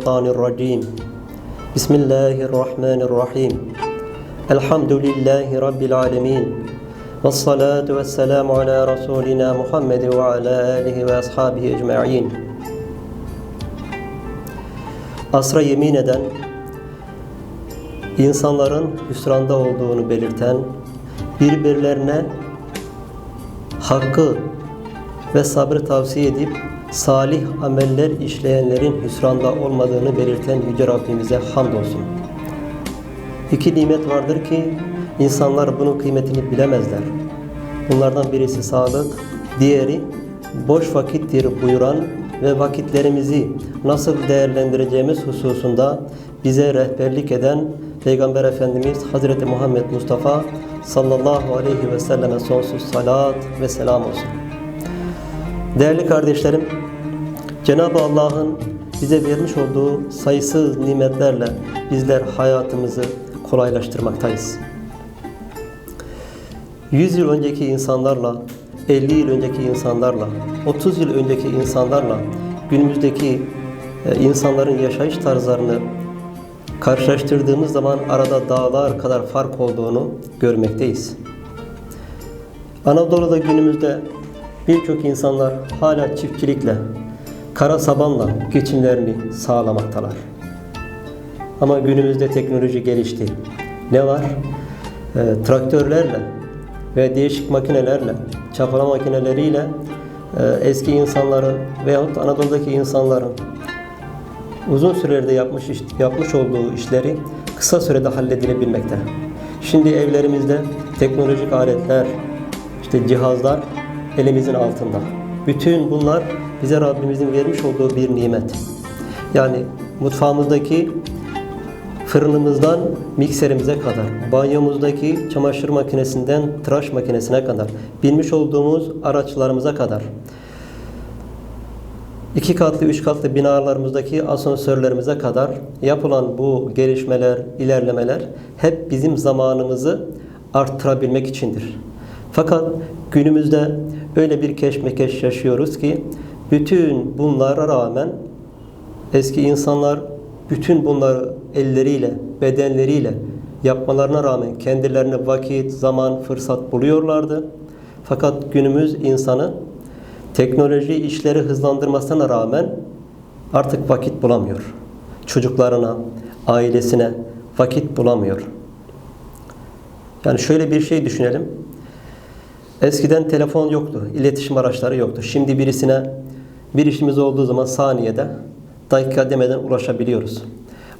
الشيطان الرجيم بسم الله الرحمن الرحيم الحمد لله رب العالمين والصلاة والسلام على رسولنا محمد وعلى آله وأصحابه أجمعين Asra yemin eden, insanların hüsranda olduğunu belirten, birbirlerine hakkı ve sabrı tavsiye edip salih ameller işleyenlerin hüsranda olmadığını belirten Yüce Rabbimize hamdolsun. İki nimet vardır ki insanlar bunun kıymetini bilemezler. Bunlardan birisi sağlık, diğeri boş vakittir buyuran ve vakitlerimizi nasıl değerlendireceğimiz hususunda bize rehberlik eden Peygamber Efendimiz Hazreti Muhammed Mustafa sallallahu aleyhi ve selleme sonsuz salat ve selam olsun. Değerli kardeşlerim, Cenab-ı Allah'ın bize vermiş olduğu sayısız nimetlerle bizler hayatımızı kolaylaştırmaktayız. 100 yıl önceki insanlarla, 50 yıl önceki insanlarla, 30 yıl önceki insanlarla günümüzdeki e, insanların yaşayış tarzlarını karşılaştırdığımız zaman arada dağlar kadar fark olduğunu görmekteyiz. Anadolu'da günümüzde birçok insanlar hala çiftçilikle, kara sabanla geçimlerini sağlamaktalar. Ama günümüzde teknoloji gelişti. Ne var? E, traktörlerle ve değişik makinelerle, çapalama makineleriyle e, eski insanların veyahut Anadolu'daki insanların uzun sürelerde yapmış yapmış olduğu işleri kısa sürede halledilebilmekte. Şimdi evlerimizde teknolojik aletler, işte cihazlar elimizin altında. Bütün bunlar bize Rabbimizin vermiş olduğu bir nimet. Yani mutfağımızdaki fırınımızdan mikserimize kadar, banyomuzdaki çamaşır makinesinden tıraş makinesine kadar, binmiş olduğumuz araçlarımıza kadar, iki katlı, üç katlı binalarımızdaki asansörlerimize kadar yapılan bu gelişmeler, ilerlemeler hep bizim zamanımızı arttırabilmek içindir. Fakat günümüzde öyle bir keşmekeş yaşıyoruz ki bütün bunlara rağmen eski insanlar bütün bunları elleriyle, bedenleriyle yapmalarına rağmen kendilerine vakit, zaman, fırsat buluyorlardı. Fakat günümüz insanı teknoloji işleri hızlandırmasına rağmen artık vakit bulamıyor. Çocuklarına, ailesine vakit bulamıyor. Yani şöyle bir şey düşünelim. Eskiden telefon yoktu, iletişim araçları yoktu. Şimdi birisine bir işimiz olduğu zaman saniyede, dakika demeden ulaşabiliyoruz.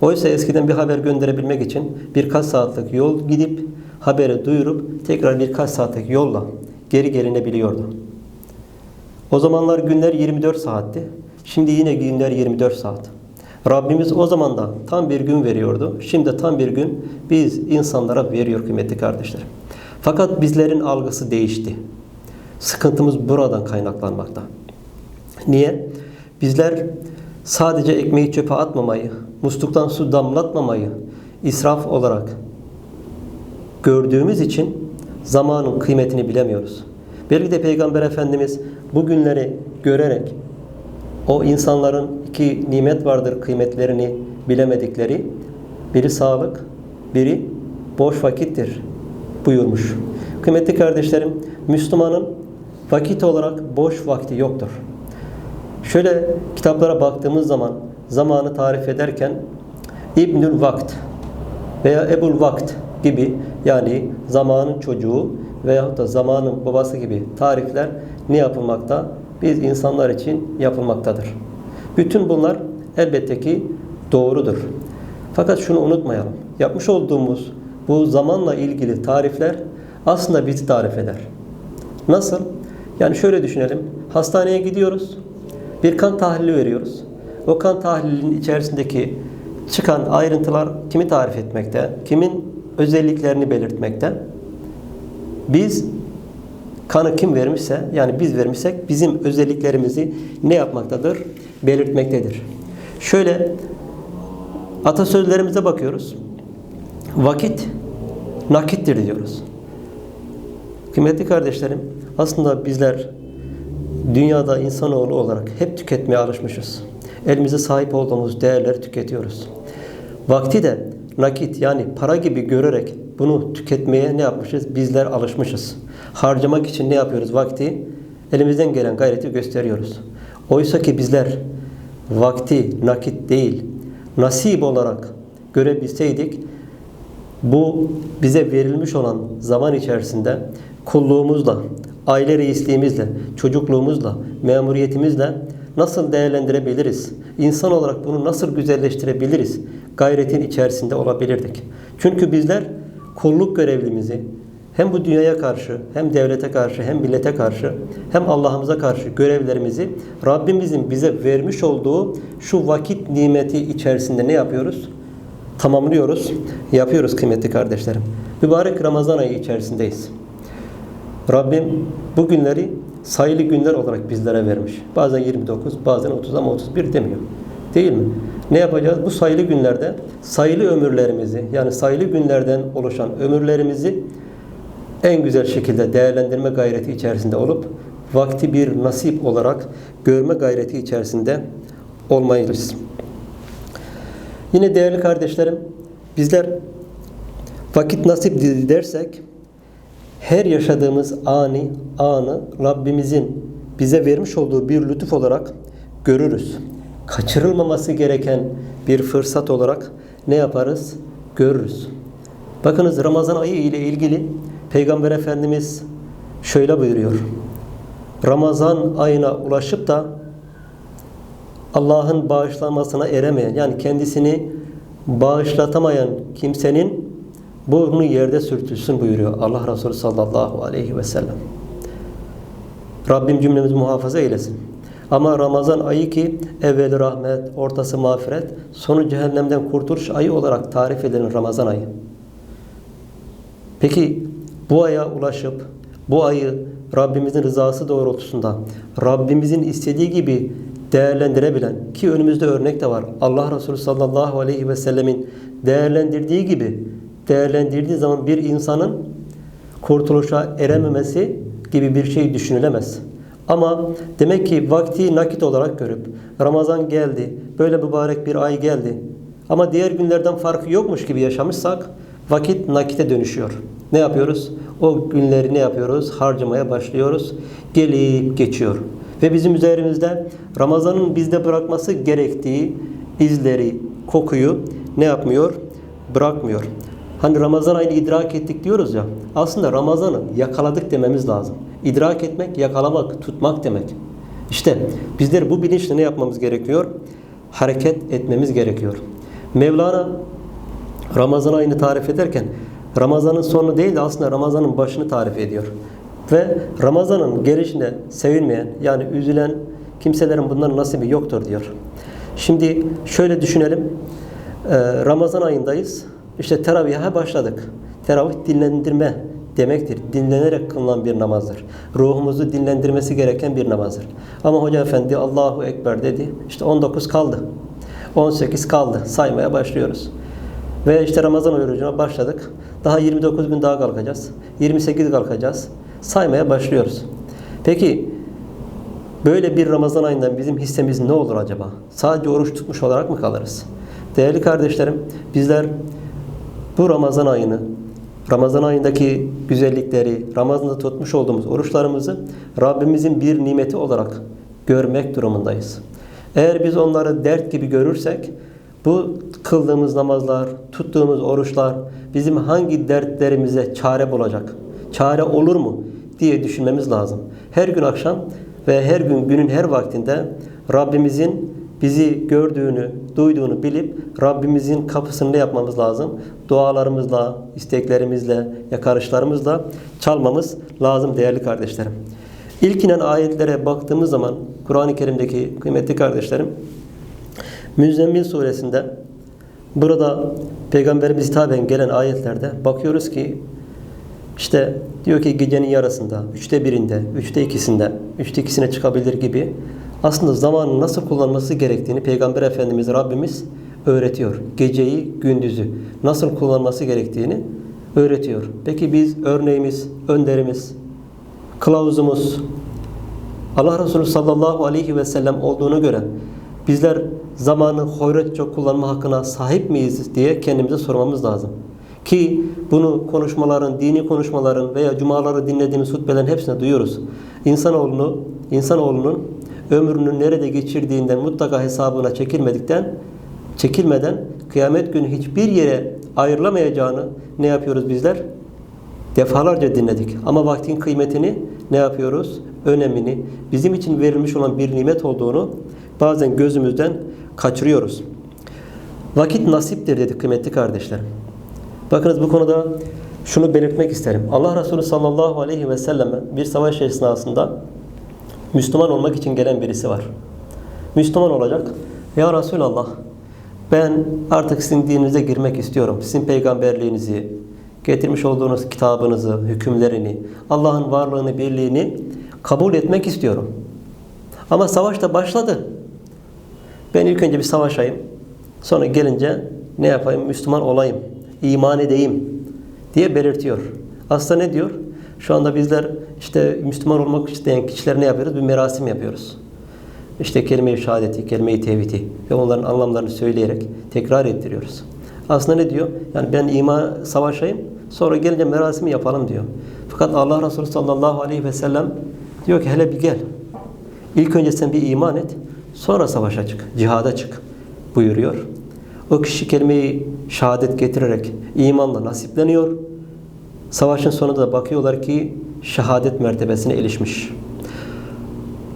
Oysa eskiden bir haber gönderebilmek için birkaç saatlik yol gidip haberi duyurup tekrar birkaç saatlik yolla geri gelinebiliyordu. O zamanlar günler 24 saatti. Şimdi yine günler 24 saat. Rabbimiz o zaman da tam bir gün veriyordu. Şimdi tam bir gün biz insanlara veriyor kıymetli kardeşlerim. Fakat bizlerin algısı değişti. Sıkıntımız buradan kaynaklanmakta. Niye? Bizler sadece ekmeği çöpe atmamayı, musluktan su damlatmamayı israf olarak gördüğümüz için zamanın kıymetini bilemiyoruz. Belki de Peygamber Efendimiz bu günleri görerek o insanların iki nimet vardır kıymetlerini bilemedikleri biri sağlık, biri boş vakittir buyurmuş. Kıymetli kardeşlerim, Müslümanın vakit olarak boş vakti yoktur. Şöyle kitaplara baktığımız zaman zamanı tarif ederken İbnül Vakt veya Ebul Vakt gibi yani zamanın çocuğu veyahut da zamanın babası gibi tarifler ne yapılmakta? Biz insanlar için yapılmaktadır. Bütün bunlar elbette ki doğrudur. Fakat şunu unutmayalım. Yapmış olduğumuz bu zamanla ilgili tarifler aslında bizi tarif eder. Nasıl? Yani şöyle düşünelim. Hastaneye gidiyoruz. Bir kan tahlili veriyoruz. O kan tahlilinin içerisindeki çıkan ayrıntılar kimi tarif etmekte, kimin özelliklerini belirtmekte. Biz kanı kim vermişse, yani biz vermişsek bizim özelliklerimizi ne yapmaktadır? Belirtmektedir. Şöyle atasözlerimize bakıyoruz. Vakit nakittir diyoruz. Kıymetli kardeşlerim, aslında bizler dünyada insanoğlu olarak hep tüketmeye alışmışız. Elimize sahip olduğumuz değerleri tüketiyoruz. Vakti de nakit yani para gibi görerek bunu tüketmeye ne yapmışız? Bizler alışmışız. Harcamak için ne yapıyoruz? Vakti elimizden gelen gayreti gösteriyoruz. Oysa ki bizler vakti nakit değil, nasip olarak görebilseydik bu bize verilmiş olan zaman içerisinde kulluğumuzla, aile reisliğimizle, çocukluğumuzla, memuriyetimizle nasıl değerlendirebiliriz? İnsan olarak bunu nasıl güzelleştirebiliriz? Gayretin içerisinde olabilirdik. Çünkü bizler kulluk görevlimizi hem bu dünyaya karşı, hem devlete karşı, hem millete karşı, hem Allah'ımıza karşı görevlerimizi Rabbimizin bize vermiş olduğu şu vakit nimeti içerisinde ne yapıyoruz? Tamamlıyoruz, yapıyoruz kıymetli kardeşlerim. Mübarek Ramazan ayı içerisindeyiz. Rabbim bu günleri sayılı günler olarak bizlere vermiş. Bazen 29, bazen 30 ama 31 demiyor. Değil mi? Ne yapacağız? Bu sayılı günlerde sayılı ömürlerimizi yani sayılı günlerden oluşan ömürlerimizi en güzel şekilde değerlendirme gayreti içerisinde olup vakti bir nasip olarak görme gayreti içerisinde olmalıyız. Yine değerli kardeşlerim, bizler vakit nasip dersek her yaşadığımız ani anı Rabbimizin bize vermiş olduğu bir lütuf olarak görürüz. Kaçırılmaması gereken bir fırsat olarak ne yaparız? Görürüz. Bakınız Ramazan ayı ile ilgili Peygamber Efendimiz şöyle buyuruyor. Ramazan ayına ulaşıp da Allah'ın bağışlanmasına eremeyen yani kendisini bağışlatamayan kimsenin burnu yerde sürtülsün buyuruyor Allah Resulü sallallahu aleyhi ve sellem. Rabbim cümlemizi muhafaza eylesin. Ama Ramazan ayı ki evveli rahmet, ortası mağfiret, sonu cehennemden kurtuluş ayı olarak tarif edilen Ramazan ayı. Peki bu aya ulaşıp bu ayı Rabbimizin rızası doğrultusunda Rabbimizin istediği gibi değerlendirebilen ki önümüzde örnek de var. Allah Resulü sallallahu aleyhi ve sellemin değerlendirdiği gibi değerlendirdiği zaman bir insanın kurtuluşa erememesi gibi bir şey düşünülemez. Ama demek ki vakti nakit olarak görüp Ramazan geldi, böyle mübarek bir ay geldi. Ama diğer günlerden farkı yokmuş gibi yaşamışsak vakit nakite dönüşüyor. Ne yapıyoruz? O günleri ne yapıyoruz? Harcamaya başlıyoruz. Gelip geçiyor. Ve bizim üzerimizde Ramazan'ın bizde bırakması gerektiği izleri, kokuyu ne yapmıyor? Bırakmıyor. Hani Ramazan ayını idrak ettik diyoruz ya. Aslında Ramazan'ı yakaladık dememiz lazım. İdrak etmek, yakalamak, tutmak demek. İşte bizler bu bilinçle ne yapmamız gerekiyor? Hareket etmemiz gerekiyor. Mevlana Ramazan ayını tarif ederken Ramazan'ın sonu değil de aslında Ramazan'ın başını tarif ediyor. Ve Ramazan'ın gelişine sevinmeyen yani üzülen kimselerin bundan nasibi yoktur diyor. Şimdi şöyle düşünelim. Ee, Ramazan ayındayız. İşte teravihe başladık. Teravih dinlendirme demektir. Dinlenerek kılınan bir namazdır. Ruhumuzu dinlendirmesi gereken bir namazdır. Ama Hoca Efendi Allahu Ekber dedi. İşte 19 kaldı. 18 kaldı. Saymaya başlıyoruz. Ve işte Ramazan orucuna başladık. Daha 29 gün daha kalkacağız. 28 kalkacağız. Saymaya başlıyoruz. Peki böyle bir Ramazan ayından bizim hissemiz ne olur acaba? Sadece oruç tutmuş olarak mı kalırız? Değerli kardeşlerim, bizler bu Ramazan ayını, Ramazan ayındaki güzellikleri, Ramazan'da tutmuş olduğumuz oruçlarımızı Rabbimizin bir nimeti olarak görmek durumundayız. Eğer biz onları dert gibi görürsek, bu kıldığımız namazlar, tuttuğumuz oruçlar bizim hangi dertlerimize çare bulacak? Çare olur mu diye düşünmemiz lazım. Her gün akşam ve her gün günün her vaktinde Rabbimizin bizi gördüğünü, duyduğunu bilip Rabbimizin kapısını yapmamız lazım? Dualarımızla, isteklerimizle, yakarışlarımızla çalmamız lazım değerli kardeşlerim. İlk inen ayetlere baktığımız zaman Kur'an-ı Kerim'deki kıymetli kardeşlerim Müzzemmil suresinde burada Peygamberimiz hitaben gelen ayetlerde bakıyoruz ki işte diyor ki gecenin yarısında, üçte birinde, üçte ikisinde, üçte ikisine çıkabilir gibi aslında zamanın nasıl kullanması gerektiğini Peygamber Efendimiz Rabbimiz öğretiyor. Geceyi, gündüzü nasıl kullanması gerektiğini öğretiyor. Peki biz örneğimiz, önderimiz, kılavuzumuz Allah Resulü sallallahu aleyhi ve sellem olduğunu göre bizler zamanı hoyratça kullanma hakkına sahip miyiz diye kendimize sormamız lazım. Ki bunu konuşmaların, dini konuşmaların veya cumaları dinlediğimiz hutbelerin hepsinde duyuyoruz. İnsanoğlunu, insanoğlunun ömrünü nerede geçirdiğinden mutlaka hesabına çekilmedikten, çekilmeden kıyamet günü hiçbir yere ayrılamayacağını ne yapıyoruz bizler? Defalarca dinledik. Ama vaktin kıymetini ne yapıyoruz? Önemini, bizim için verilmiş olan bir nimet olduğunu bazen gözümüzden kaçırıyoruz. Vakit nasiptir dedik kıymetli kardeşlerim. Bakınız bu konuda şunu belirtmek isterim. Allah Resulü sallallahu aleyhi ve selleme bir savaş esnasında Müslüman olmak için gelen birisi var. Müslüman olacak. Ya Resulallah ben artık sizin dininize girmek istiyorum. Sizin peygamberliğinizi, getirmiş olduğunuz kitabınızı, hükümlerini, Allah'ın varlığını, birliğini kabul etmek istiyorum. Ama savaş da başladı. Ben ilk önce bir savaşayım. Sonra gelince ne yapayım? Müslüman olayım. İman edeyim diye belirtiyor. Aslında ne diyor? Şu anda bizler işte Müslüman olmak isteyen kişiler ne yapıyoruz? Bir merasim yapıyoruz. İşte kelime-i şehadeti, kelime-i tevhidi ve onların anlamlarını söyleyerek tekrar ettiriyoruz. Aslında ne diyor? Yani ben iman savaşayım, sonra gelince merasimi yapalım diyor. Fakat Allah Resulü sallallahu aleyhi ve sellem diyor ki hele bir gel. İlk önce sen bir iman et, sonra savaşa çık, cihada çık buyuruyor. O kişi kelimeyi şehadet getirerek imanla nasipleniyor. Savaşın sonunda da bakıyorlar ki şehadet mertebesine erişmiş.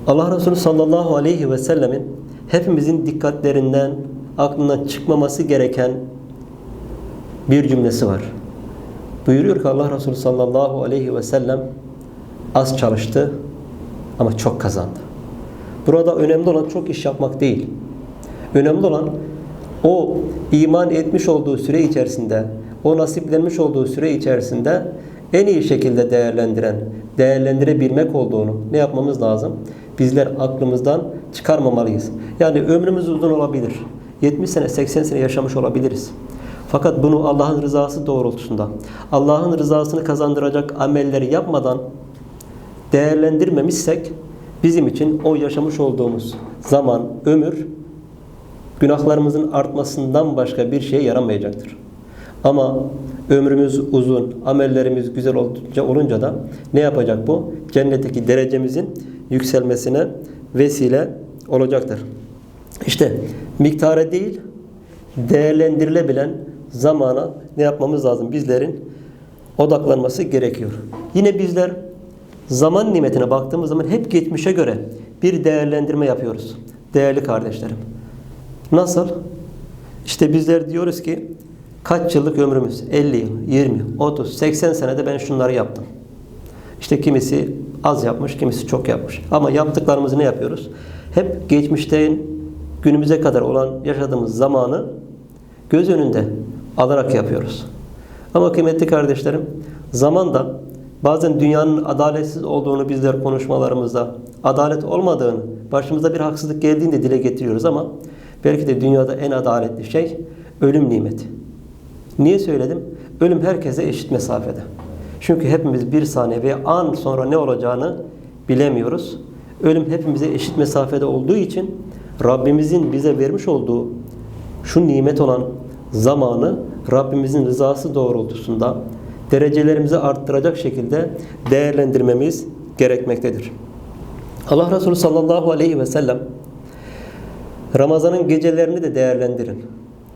Allah Resulü sallallahu aleyhi ve sellemin hepimizin dikkatlerinden, aklından çıkmaması gereken bir cümlesi var. Buyuruyor ki Allah Resulü sallallahu aleyhi ve sellem az çalıştı ama çok kazandı. Burada önemli olan çok iş yapmak değil. Önemli olan o iman etmiş olduğu süre içerisinde, o nasiplenmiş olduğu süre içerisinde en iyi şekilde değerlendiren, değerlendirebilmek olduğunu ne yapmamız lazım? Bizler aklımızdan çıkarmamalıyız. Yani ömrümüz uzun olabilir. 70 sene, 80 sene yaşamış olabiliriz. Fakat bunu Allah'ın rızası doğrultusunda, Allah'ın rızasını kazandıracak amelleri yapmadan değerlendirmemişsek bizim için o yaşamış olduğumuz zaman, ömür günahlarımızın artmasından başka bir şeye yaramayacaktır. Ama ömrümüz uzun, amellerimiz güzel olunca, olunca da ne yapacak bu? Cennetteki derecemizin yükselmesine vesile olacaktır. İşte miktara değil, değerlendirilebilen zamana ne yapmamız lazım? Bizlerin odaklanması gerekiyor. Yine bizler zaman nimetine baktığımız zaman hep geçmişe göre bir değerlendirme yapıyoruz. Değerli kardeşlerim. Nasıl? İşte bizler diyoruz ki kaç yıllık ömrümüz? 50 yıl, 20, 30, 80 senede ben şunları yaptım. İşte kimisi az yapmış, kimisi çok yapmış. Ama yaptıklarımızı ne yapıyoruz? Hep geçmişten günümüze kadar olan yaşadığımız zamanı göz önünde alarak yapıyoruz. Ama kıymetli kardeşlerim, zaman da bazen dünyanın adaletsiz olduğunu bizler konuşmalarımızda, adalet olmadığını, başımıza bir haksızlık geldiğinde dile getiriyoruz ama belki de dünyada en adaletli şey ölüm nimeti. Niye söyledim? Ölüm herkese eşit mesafede. Çünkü hepimiz bir saniye veya an sonra ne olacağını bilemiyoruz. Ölüm hepimize eşit mesafede olduğu için Rabbimizin bize vermiş olduğu şu nimet olan zamanı Rabbimizin rızası doğrultusunda derecelerimizi arttıracak şekilde değerlendirmemiz gerekmektedir. Allah Resulü sallallahu aleyhi ve sellem Ramazan'ın gecelerini de değerlendirin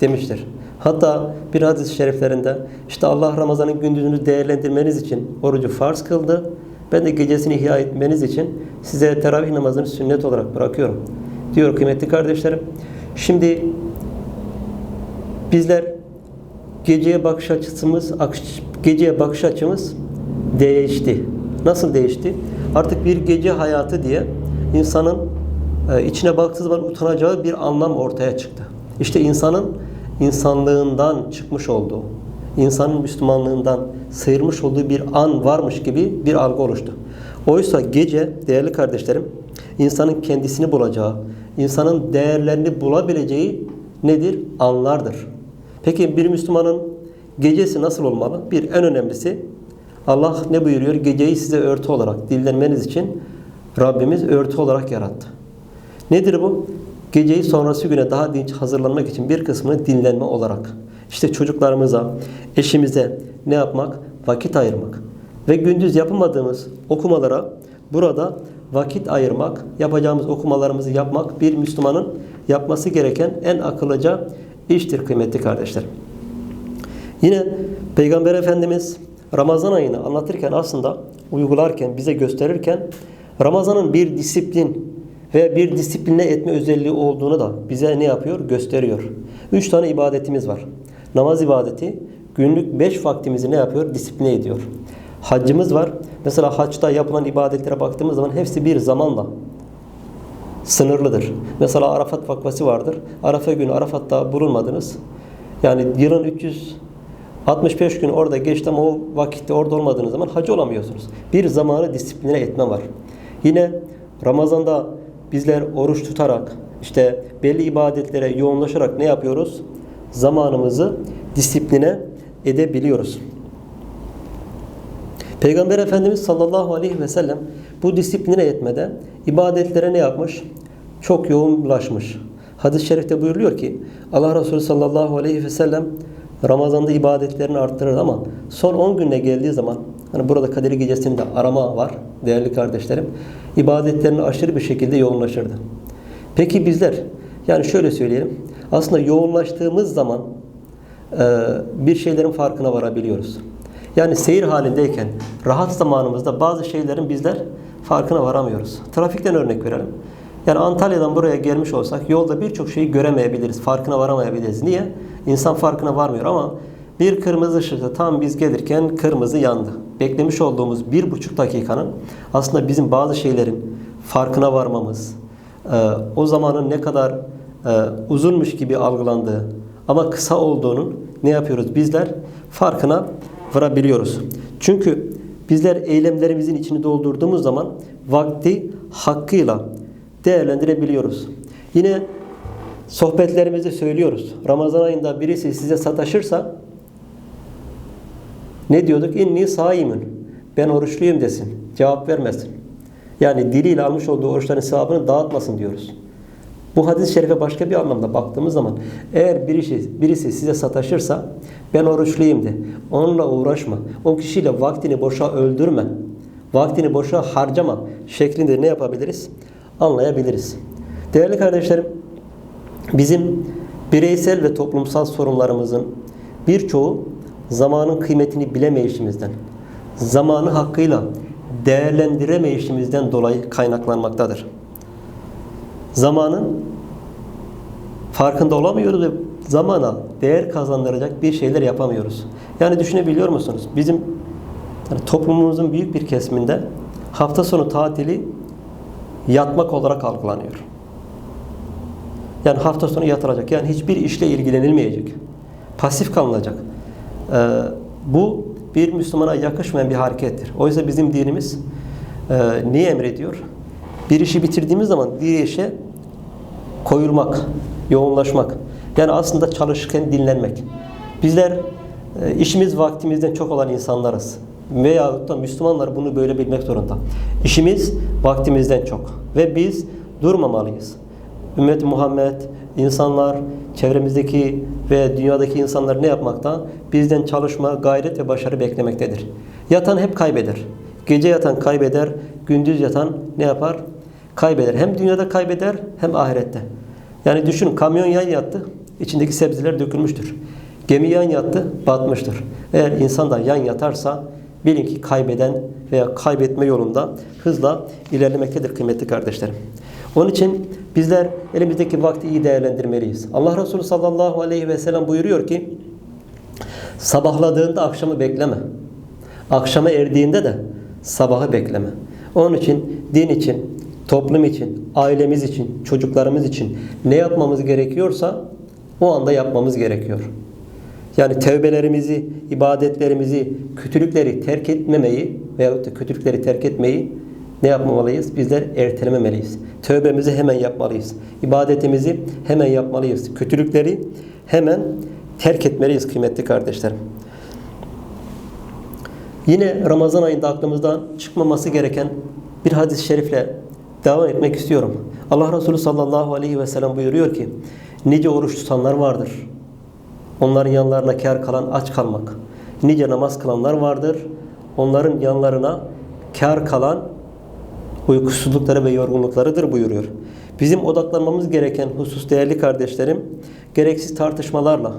demiştir. Hatta bir hadis-i şeriflerinde işte Allah Ramazan'ın gündüzünü değerlendirmeniz için orucu farz kıldı. Ben de gecesini ihya etmeniz için size teravih namazını sünnet olarak bırakıyorum. Diyor kıymetli kardeşlerim. Şimdi bizler geceye bakış açımız geceye bakış açımız değişti. Nasıl değişti? Artık bir gece hayatı diye insanın e, içine baktığı zaman utanacağı bir anlam ortaya çıktı. İşte insanın insanlığından çıkmış olduğu, insanın Müslümanlığından sıyırmış olduğu bir an varmış gibi bir algı oluştu. Oysa gece değerli kardeşlerim insanın kendisini bulacağı, insanın değerlerini bulabileceği nedir? Anlardır. Peki bir Müslümanın gecesi nasıl olmalı? Bir en önemlisi Allah ne buyuruyor? Geceyi size örtü olarak dinlenmeniz için Rabbimiz örtü olarak yarattı. Nedir bu? Geceyi sonrası güne daha dinç hazırlanmak için bir kısmını dinlenme olarak. İşte çocuklarımıza, eşimize ne yapmak? Vakit ayırmak. Ve gündüz yapamadığımız okumalara burada vakit ayırmak, yapacağımız okumalarımızı yapmak bir Müslümanın yapması gereken en akıllıca iştir kıymetli kardeşlerim. Yine Peygamber Efendimiz Ramazan ayını anlatırken aslında uygularken, bize gösterirken Ramazan'ın bir disiplin ve bir disipline etme özelliği olduğunu da bize ne yapıyor? Gösteriyor. Üç tane ibadetimiz var. Namaz ibadeti günlük beş vaktimizi ne yapıyor? Disipline ediyor. Haccımız var. Mesela haçta yapılan ibadetlere baktığımız zaman hepsi bir zamanla sınırlıdır. Mesela Arafat vakfası vardır. Arafa günü Arafat'ta bulunmadınız. Yani yılın 365 gün orada geçti ama o vakitte orada olmadığınız zaman hacı olamıyorsunuz. Bir zamanı disipline etme var. Yine Ramazan'da bizler oruç tutarak işte belli ibadetlere yoğunlaşarak ne yapıyoruz? Zamanımızı disipline edebiliyoruz. Peygamber Efendimiz sallallahu aleyhi ve sellem bu disipline etmede ibadetlere ne yapmış? Çok yoğunlaşmış. Hadis-i şerifte buyuruluyor ki Allah Resulü sallallahu aleyhi ve sellem Ramazan'da ibadetlerini arttırır ama son 10 gününe geldiği zaman hani burada Kadir Gecesi'nde arama var değerli kardeşlerim. ibadetlerini aşırı bir şekilde yoğunlaşırdı. Peki bizler yani şöyle söyleyelim. Aslında yoğunlaştığımız zaman bir şeylerin farkına varabiliyoruz. Yani seyir halindeyken rahat zamanımızda bazı şeylerin bizler farkına varamıyoruz. Trafikten örnek verelim. Yani Antalya'dan buraya gelmiş olsak yolda birçok şeyi göremeyebiliriz, farkına varamayabiliriz. Niye? İnsan farkına varmıyor ama bir kırmızı ışıkta tam biz gelirken kırmızı yandı. Beklemiş olduğumuz bir buçuk dakikanın aslında bizim bazı şeylerin farkına varmamız, o zamanın ne kadar uzunmuş gibi algılandığı ama kısa olduğunun ne yapıyoruz bizler? Farkına varabiliyoruz. Çünkü bizler eylemlerimizin içini doldurduğumuz zaman vakti hakkıyla değerlendirebiliyoruz. Yine sohbetlerimizde söylüyoruz. Ramazan ayında birisi size sataşırsa ne diyorduk? İnni saimun. Ben oruçluyum desin. Cevap vermesin. Yani diliyle almış olduğu oruçların sevabını dağıtmasın diyoruz. Bu hadis-i şerife başka bir anlamda baktığımız zaman eğer birisi, birisi size sataşırsa ben oruçluyum de. Onunla uğraşma. O kişiyle vaktini boşa öldürme. Vaktini boşa harcama şeklinde ne yapabiliriz? Anlayabiliriz. Değerli kardeşlerim, bizim bireysel ve toplumsal sorunlarımızın birçoğu zamanın kıymetini bilemeyişimizden, zamanı hakkıyla değerlendiremeyişimizden dolayı kaynaklanmaktadır. Zamanın farkında olamıyoruz ve zamana değer kazandıracak bir şeyler yapamıyoruz. Yani düşünebiliyor musunuz? Bizim yani toplumumuzun büyük bir kesiminde hafta sonu tatili yatmak olarak algılanıyor. Yani hafta sonu yatılacak. Yani hiçbir işle ilgilenilmeyecek. Pasif kalınacak. Ee, bu bir Müslümana yakışmayan bir harekettir. Oysa bizim dinimiz e, neyi emrediyor? Bir işi bitirdiğimiz zaman diğer işe koyulmak, yoğunlaşmak. Yani aslında çalışırken dinlenmek. Bizler e, işimiz vaktimizden çok olan insanlarız. Veyahut da Müslümanlar bunu böyle bilmek zorunda. İşimiz vaktimizden çok. Ve biz durmamalıyız. Ümmet Muhammed, insanlar, çevremizdeki ve dünyadaki insanlar ne yapmakta? Bizden çalışma, gayret ve başarı beklemektedir. Yatan hep kaybeder. Gece yatan kaybeder, gündüz yatan ne yapar? Kaybeder. Hem dünyada kaybeder hem ahirette. Yani düşünün kamyon yan yattı, içindeki sebzeler dökülmüştür. Gemi yan yattı, batmıştır. Eğer insan da yan yatarsa bilin ki kaybeden veya kaybetme yolunda hızla ilerlemektedir kıymetli kardeşlerim. Onun için bizler elimizdeki vakti iyi değerlendirmeliyiz. Allah Resulü sallallahu aleyhi ve sellem buyuruyor ki sabahladığında akşamı bekleme. Akşama erdiğinde de sabahı bekleme. Onun için din için, toplum için, ailemiz için, çocuklarımız için ne yapmamız gerekiyorsa o anda yapmamız gerekiyor. Yani tevbelerimizi, ibadetlerimizi, kötülükleri terk etmemeyi veyahut da kötülükleri terk etmeyi ne yapmamalıyız? Bizler ertelememeliyiz. Tövbemizi hemen yapmalıyız. İbadetimizi hemen yapmalıyız. Kötülükleri hemen terk etmeliyiz kıymetli kardeşlerim. Yine Ramazan ayında aklımızdan çıkmaması gereken bir hadis-i şerifle devam etmek istiyorum. Allah Resulü sallallahu aleyhi ve sellem buyuruyor ki nice oruç tutanlar vardır. Onların yanlarına kar kalan aç kalmak. Nice namaz kılanlar vardır. Onların yanlarına kar kalan uykusuzlukları ve yorgunluklarıdır buyuruyor. Bizim odaklanmamız gereken husus değerli kardeşlerim, gereksiz tartışmalarla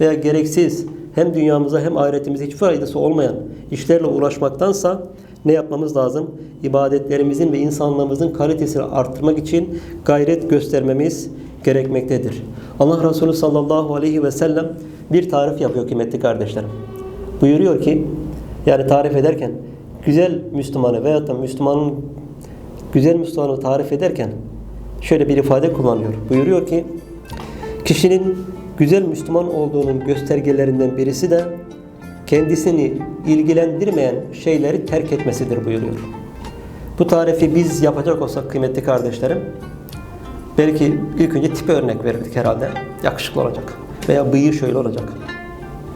veya gereksiz hem dünyamıza hem ahiretimize hiç faydası olmayan işlerle uğraşmaktansa ne yapmamız lazım? İbadetlerimizin ve insanlığımızın kalitesini arttırmak için gayret göstermemiz gerekmektedir. Allah Resulü sallallahu aleyhi ve sellem bir tarif yapıyor kıymetli kardeşlerim. Buyuruyor ki, yani tarif ederken güzel Müslümanı veyahut da Müslümanın güzel Müslümanı tarif ederken şöyle bir ifade kullanıyor. Buyuruyor ki, kişinin güzel Müslüman olduğunun göstergelerinden birisi de kendisini ilgilendirmeyen şeyleri terk etmesidir buyuruyor. Bu tarifi biz yapacak olsak kıymetli kardeşlerim, belki ilk önce tipe örnek verirdik herhalde. Yakışıklı olacak veya bıyığı şöyle olacak.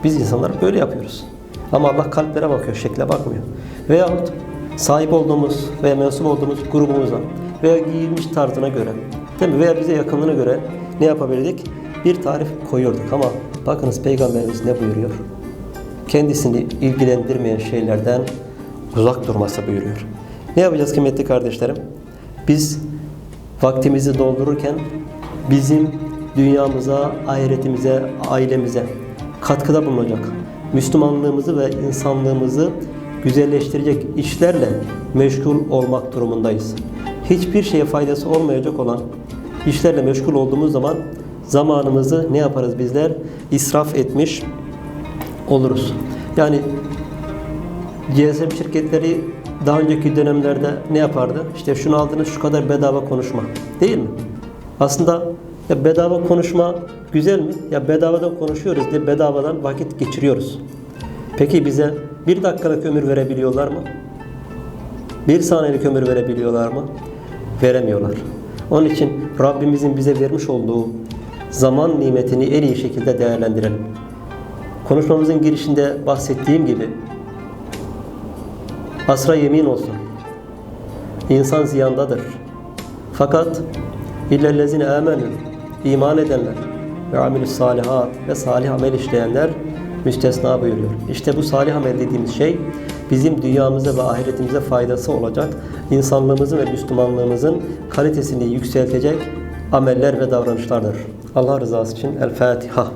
Biz insanlar böyle yapıyoruz. Ama Allah kalplere bakıyor, şekle bakmıyor. Veyahut sahip olduğumuz veya mensup olduğumuz grubumuza veya giyilmiş tarzına göre değil mi? veya bize yakınlığına göre ne yapabilirdik? Bir tarif koyuyorduk ama bakınız Peygamberimiz ne buyuruyor? Kendisini ilgilendirmeyen şeylerden uzak durması buyuruyor. Ne yapacağız kıymetli kardeşlerim? Biz vaktimizi doldururken bizim dünyamıza, ahiretimize, ailemize katkıda bulunacak. Müslümanlığımızı ve insanlığımızı güzelleştirecek işlerle meşgul olmak durumundayız. Hiçbir şeye faydası olmayacak olan işlerle meşgul olduğumuz zaman zamanımızı ne yaparız bizler? İsraf etmiş oluruz. Yani GSM şirketleri daha önceki dönemlerde ne yapardı? İşte şunu aldınız şu kadar bedava konuşma. Değil mi? Aslında ya bedava konuşma güzel mi? Ya bedavadan konuşuyoruz diye bedavadan vakit geçiriyoruz. Peki bize bir dakikalık ömür verebiliyorlar mı? Bir saniyelik ömür verebiliyorlar mı? Veremiyorlar. Onun için Rabbimizin bize vermiş olduğu zaman nimetini en iyi şekilde değerlendirelim. Konuşmamızın girişinde bahsettiğim gibi asra yemin olsun. İnsan ziyandadır. Fakat illellezine amenü iman edenler ve amilü salihat ve salih amel işleyenler müstesna buyuruyor. İşte bu salih amel dediğimiz şey bizim dünyamıza ve ahiretimize faydası olacak, insanlığımızın ve Müslümanlığımızın kalitesini yükseltecek ameller ve davranışlardır. Allah rızası için El Fatiha.